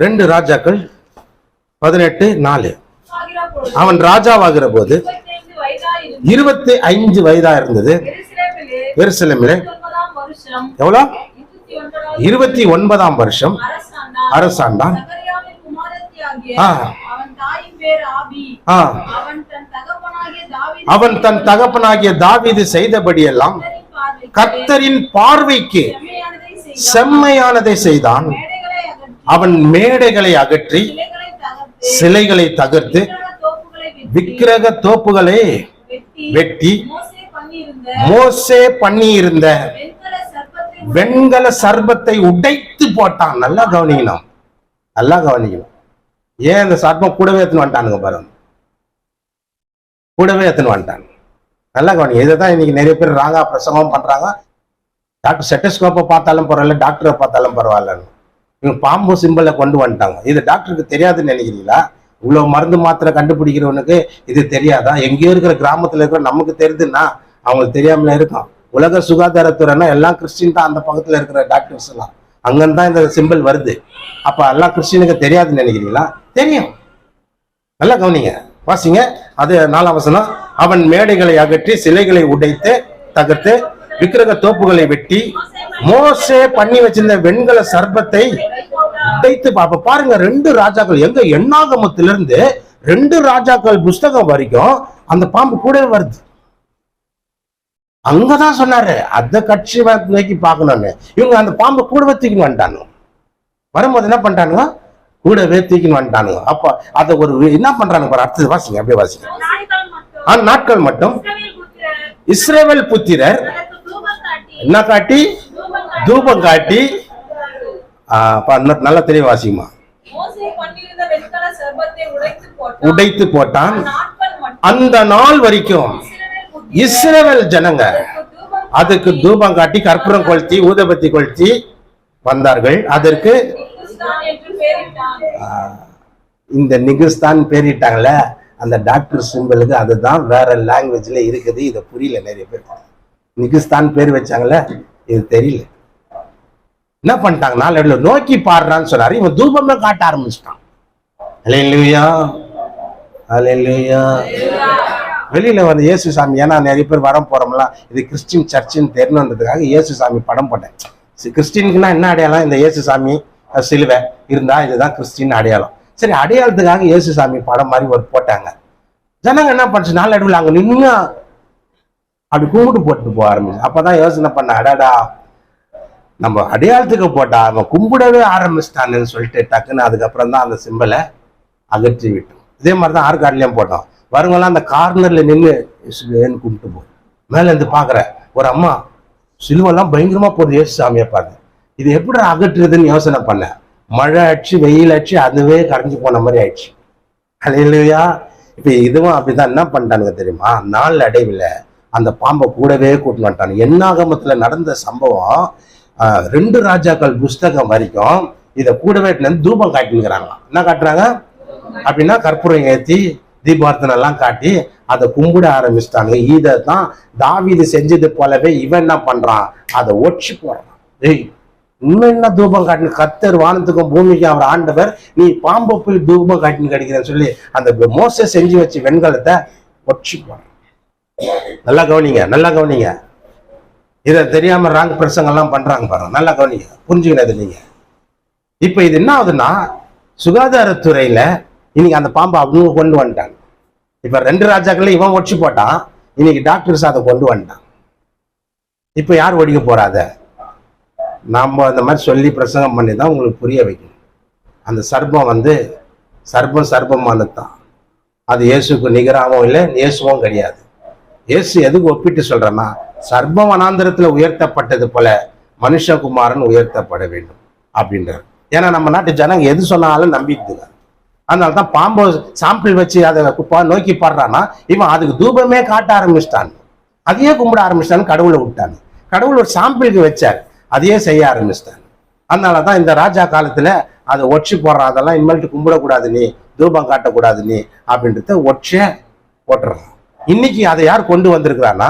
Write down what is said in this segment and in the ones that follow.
ரெண்டு ராஜாக்கள் பதினெட்டு நாலு. அவன் ராஜாவாகிற போது இருபத்தி ஐந்து வயதா இருந்தது. எருசலேமிலே எவ்வளோ? இருபத்தி ஒன்பதாம் வருஷம் அரசாண்டான். ஆ. அவன் ஆ. அவன் தன் தகப்பனாகிய தாவிது செய்தபடியெல்லாம் கர்த்தரின் பார்வைக்கு செம்மையானதை செய்தான். செம்மையானதை செய்தான் மேடைகளை அகற்றி அவன் மேடைகளை அகற்றி சிலைகளை தகர்த்து விக்கிரக தோப்புகளை வெட்டி, மோசே பண்ணியிருந்த பண்ணி இருந்த வெண்கல சர்பத்தை உடைத்து போட்டான். நல்லா கவனிக்கணும். நல்லா கவனிக்கணும். ஏன் இந்த சர்பம் கூடவே எத்தனை வந்துட்டானுங்க பாருங்க. கூடவே எத்தனை வந்துட்டாங்க நல்லா கவனிங்க இதை தான் இன்னைக்கு நிறைய பேர் ராங்கா பிரசங்கம் பண்றாங்க. டாக்டர் செட்டஸ்கோப்பை பார்த்தாலும் பரவாயில்ல டாக்டரை பார்த்தாலும் பரவாயில்லன்னு. இவங்க பாம்பு சிம்பிளை கொண்டு வந்துட்டாங்க. இது டாக்டருக்கு தெரியாதுன்னு நினைக்கிறீங்களா? இவ்வளோ மருந்து மாத்திரை கண்டுபிடிக்கிறவனுக்கு இது தெரியாதா? எங்கேயோ இருக்கிற கிராமத்தில் இருக்கிற நமக்கு தெரியுதுன்னா அவங்களுக்கு தெரியாமல இருக்கும் உலக சுகாதாரத்துறைனா எல்லாம் கிறிஸ்டின் தான் அந்த பக்கத்தில் இருக்கிற டாக்டர்ஸ் எல்லாம். அங்கன்னு தான் இந்த சிம்பிள் வருது. அப்போ எல்லாம் கிறிஸ்டினுக்கு தெரியாதுன்னு நினைக்கிறீங்களா? தெரியும். நல்லா கவனிங்க. வாசிங்க. அது நாலாம் வசனம். அவன் மேடைகளை அகற்றி சிலைகளை உடைத்து தகர்த்து விக்கிரக தோப்புகளை வெட்டி மோசே பண்ணி வச்சிருந்த வெண்கல சர்பத்தை உடைத்து பாப்ப பாருங்க ரெண்டு ராஜாக்கள் எங்க எண்ணாகமத்திலிருந்து ரெண்டு ராஜாக்கள் புஸ்தகம் வரைக்கும் அந்த பாம்பு கூடவே வருது. அங்கதான் சொன்னாரு அந்த கட்சி நோக்கி பார்க்கணும்னு. இவங்க அந்த பாம்பு கூடவே தூக்கின்னு வந்துட்டானுங்க. வரும்போது என்ன பண்ணிட்டானுங்க? கூடவே தூக்கின்னு வந்துட்டானுங்க. அப்போ அதை ஒரு என்ன பண்றானுங்க பாரு அடுத்தது வாசிங்க அப்படியே வாசிங்க. நாட்கள் மட்டும். இஸ்ரேவேல் புத்திரர் புத்திரர் தனக்கு தூபம் காட்டி என்ன காட்டி? தூபம் காட்டி. நல்லா தெரிய வாசிக்குமா உடைத்து போட்டான். அந்த நாள் வரைக்கும் இஸ்ரவேல் ஜனங்க அதுக்கு தூபம் காட்டி கற்பூரம் கொளுத்தி ஊதபத்தி கொளுத்தி வந்தார்கள். அதற்கு இந்த நிகுஸ்தான் பேரிட்டாங்களே அந்த டாக்டர் சிம்பிளுக்கு அதுதான் வேற லாங்குவேஜ்ல இருக்குது. இதை புரியல நிறைய பேர். நிகிஸ்தான் பேர் வச்சாங்கல்ல இது தெரியல. என்ன பண்ணிட்டாங்க? நாளடைவுல நோக்கி பாடுறான்னு சொன்னாரு. இவன் தூபமே காட்ட ஆரம்பிச்சிட்டான். அலையிலுயா அலையிலுயா வெளியில வந்து இயேசு சாமி ஏன்னா நிறைய பேர் வரம் போறோம்லாம் இது கிறிஸ்டின் சர்ச்சுன்னு தெரியணுன்றதுக்காக இயேசு சாமி படம் போட்டேன். கிறிஸ்டினுக்குன்னா என்ன அடையாளம்? இந்த இயேசு சாமி சிலுவை. இருந்தா இதுதான் கிறிஸ்டின் அடையாளம். சரி அடையாளத்துக்காக இயேசு சாமி படம் மாதிரி ஒரு போட்டாங்க. ஜனங்க என்ன பண்ணுச்சு? நாளடைவில் அங்க நின்று அப்படி கும்பிட்டு போட்டு போக ஆரம்பிச்சு அப்பதான் யோசனை பண்ண அடாடா நம்ம அடையாளத்துக்கு போட்டா அவன் கும்பிடவே ஆரம்பிச்சிட்டான்னு சொல்லிட்டு டக்குன்னு அதுக்கப்புறம் தான் அந்த சிம்பிளை அகற்றி விட்டோம். இதே மாதிரி தான் ஆற்காட்லையும் போட்டோம். வருங்கெல்லாம் அந்த கார்னர்ல நின்று இயேசுவேன்னு கும்பிட்டு போ மேலேருந்து இருந்து ஒரு அம்மா சிலுவெல்லாம் பயங்கரமாக போகுது யோசிச்சு சாமியை பார்த்து இது எப்படி அகற்றுறதுன்னு யோசனை பண்ணேன் மழை அடிச்சு வெயில் அடிச்சு அதுவே கரைஞ்சி போன மாதிரி ஆயிடுச்சு. அலையிலையா இப்போ இதுவும் அப்படிதான் என்ன பண்ணிட்டானுங்க தெரியுமா? நாள் அடைவில் அந்த பாம்பை கூடவே கூட்டின்னு வந்துட்டான். எண்ணாகமத்துல நடந்த சம்பவம் ரெண்டு ராஜாக்கள் புஸ்தகம் வரைக்கும் இதை கூடவே வந்து தூபம் காட்டினுக்கிறாங்களாம் என்ன காட்டுறாங்க? அப்படின்னா கற்பூரம் ஏற்றி தீபார்த்தனை எல்லாம் காட்டி அதை கும்பிட ஆரம்பிச்சிட்டாங்க இதை தான் தாவிது செஞ்சது போலவே இவன் என்ன பண்றான்? அதை ஒட்சி போடுறான். ஏய் இன்னும் என்ன தூபம் காட்டின கத்தர் வானத்துக்கும் பூமிக்கும் அவர் ஆண்டவர் நீ பாம்பை போய் தூபம் காட்டின்னு கிடைக்கிறேன்னு சொல்லி அந்த மோச செஞ்சு வச்சு வெண்கலத்தை ஒட்சி போடுறான். நல்லா கவனிங்க நல்லா கவனிங்க. இதை தெரியாம ராங் பிரசங்கெல்லாம் பண்றாங்க பாருங்க நல்லா கவனிங்க புரிஞ்சுக்கணும் நீங்க. இப்ப இது என்ன ஆகுதுன்னா சுகாதாரத்துறையில இன்னைக்கு அந்த பாம்பை அவங்க கொண்டு வந்துட்டாங்க. இப்ப ரெண்டு ராஜாக்களையும் இவன் ஒடிச்சு போட்டான் இன்னைக்கு டாக்டர்ஸ் அதை கொண்டு வந்துட்டான். இப்ப யார் ஒடிக்க போறாத? நாம அந்த மாதிரி சொல்லி பிரசங்கம் பண்ணி தான் உங்களுக்கு புரிய வைக்கணும். அந்த சர்ப்பம் வந்து சர்ப்பம் சர்ப்பமானது தான் அது இயேசுக்கு நிகராகவும் இல்லை இயேசுவும் கிடையாது. இயேசு எதுக்கு ஒப்பிட்டு சொல்றேன்னா சர்ப வனாந்திரத்துல உயர்த்தப்பட்டது போல மனுஷகுமாரன் உயர்த்தப்பட வேண்டும் அப்படின்றார். ஏன்னா நம்ம நாட்டு ஜனங்க எது சொன்னாலும் நம்பிட்டுங்க அதனால தான் பாம்பு சாம்பிள் வச்சு அதை குப்பா நோக்கி பாடுறான்னா இவன் அதுக்கு தூபமே காட்ட ஆரம்பிச்சிட்டான். அதையே கும்பிட ஆரம்பிச்சிட்டான்னு கடவுளை விட்டான். கடவுள் ஒரு சாம்பிளுக்கு வச்சார். அதையே செய்ய ஆரம்பிச்சிட்டான். அதனால தான் இந்த ராஜா காலத்துல அதை ஒட்சி போடுறான் அதெல்லாம் இனிமேல்ட்டு கும்பிடக்கூடாது நீ தூபம் காட்டக்கூடாது நீ அப்படின்றத ஒற்றை போட்டுறான் இன்னைக்கு அதை யார் கொண்டு வந்திருக்கிறான்னா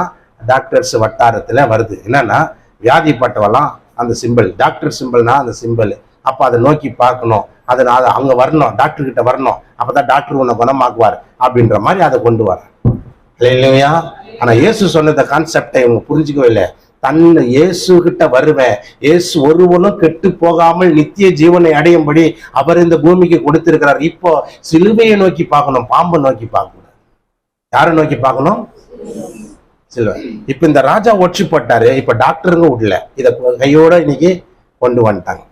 டாக்டர்ஸ் வட்டாரத்தில் வருது. என்னன்னா வியாதிப்பட்டவெல்லாம் அந்த சிம்பிள் டாக்டர் சிம்பிள்னா அந்த சிம்பிள் அப்போ அதை நோக்கி பார்க்கணும். அதை நான் அங்கே வரணும் டாக்டர் கிட்ட வரணும். அப்பதான் டாக்டர் உன்னை குணமாக்குவார் அப்படின்ற மாதிரி அதை கொண்டு வர இல்லையா ஆனால் இயேசு சொன்னத கான்செப்டை இவங்க புரிஞ்சுக்கவே இல்லை. தன்னை இயேசு கிட்ட வருவேன். இயேசு ஒருவனும் கெட்டு போகாமல் நித்திய ஜீவனை அடையும்படி அவர் இந்த பூமிக்கு கொடுத்திருக்கிறார். இப்போ சிலுவையை நோக்கி பார்க்கணும் பாம்பை நோக்கி பார்க்கணும். யாரை நோக்கி பார்க்கணும்? சில்வர். இப்ப இந்த ராஜா ஒற்றி போட்டாரு. இப்ப டாக்டருங்க விடல இத கையோட இன்னைக்கு கொண்டு வந்துட்டாங்க.